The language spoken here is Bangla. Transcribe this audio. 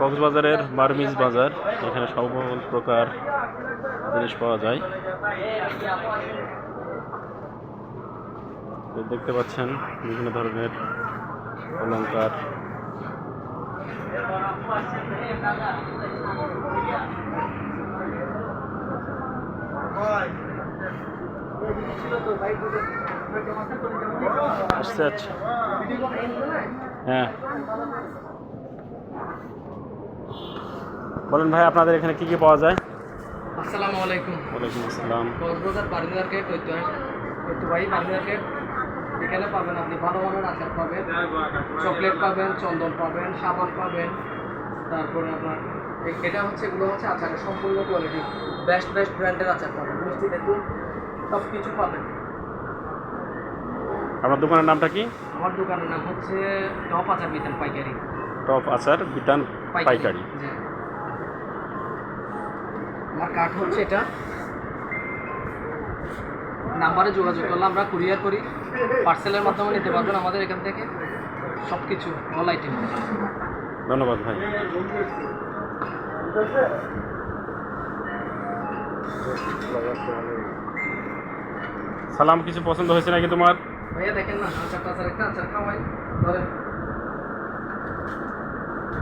কক্সবাজারের বার্মিজ বাজার। এখানে সব প্রকার জিনিস পাওয়া যায়। দেখতে পাচ্ছেন বিভিন্ন ধরনের অলঙ্কার আসছে আচ্ছা। হ্যাঁ। বলেন ভাই আপনাদের এখানে কি কি পাওয়া যায়? আসসালামু আলাইকুম। ওয়ালাইকুম আসসালাম। কক্সবাজার বার্মি মার্কেট ঐতিহ্য ঐতিহ্যবাহী বার্মি মার্কেট। এখানে পাবেন আপনি ভালো মানের আচার পাবেন। চকলেট পাবেন চন্দন পাবেন সাবান পাবেন। তারপরে আপনার এটা হচ্ছে এগুলো হচ্ছে আচারের সম্পূর্ণ কোয়ালিটি বেস্ট বেস্ট ব্র্যান্ডের আচার পাবেন। মিষ্টি দেখুন সব কিছু পাবেন। আপনার দোকানের নামটা কি? আমার দোকানের নাম হচ্ছে টপ আচার বিতান পাইকারি। টপ আচার বিতান পাইকারি। আমার কার্ড হচ্ছে এটা। নাম্বারে যোগাযোগ করলে আমরা কুরিয়ার করি। পার্সেলের মাধ্যমে নিতে পারবেন আমাদের এখান থেকে। সব কিছু অল আইটেম ধন্যবাদ ভাই। সালাম কিছু পছন্দ হয়েছে নাকি তোমার? ভাইয়া দেখেন না আচার টাচার একটা আচার খাওয়াই। ধরেন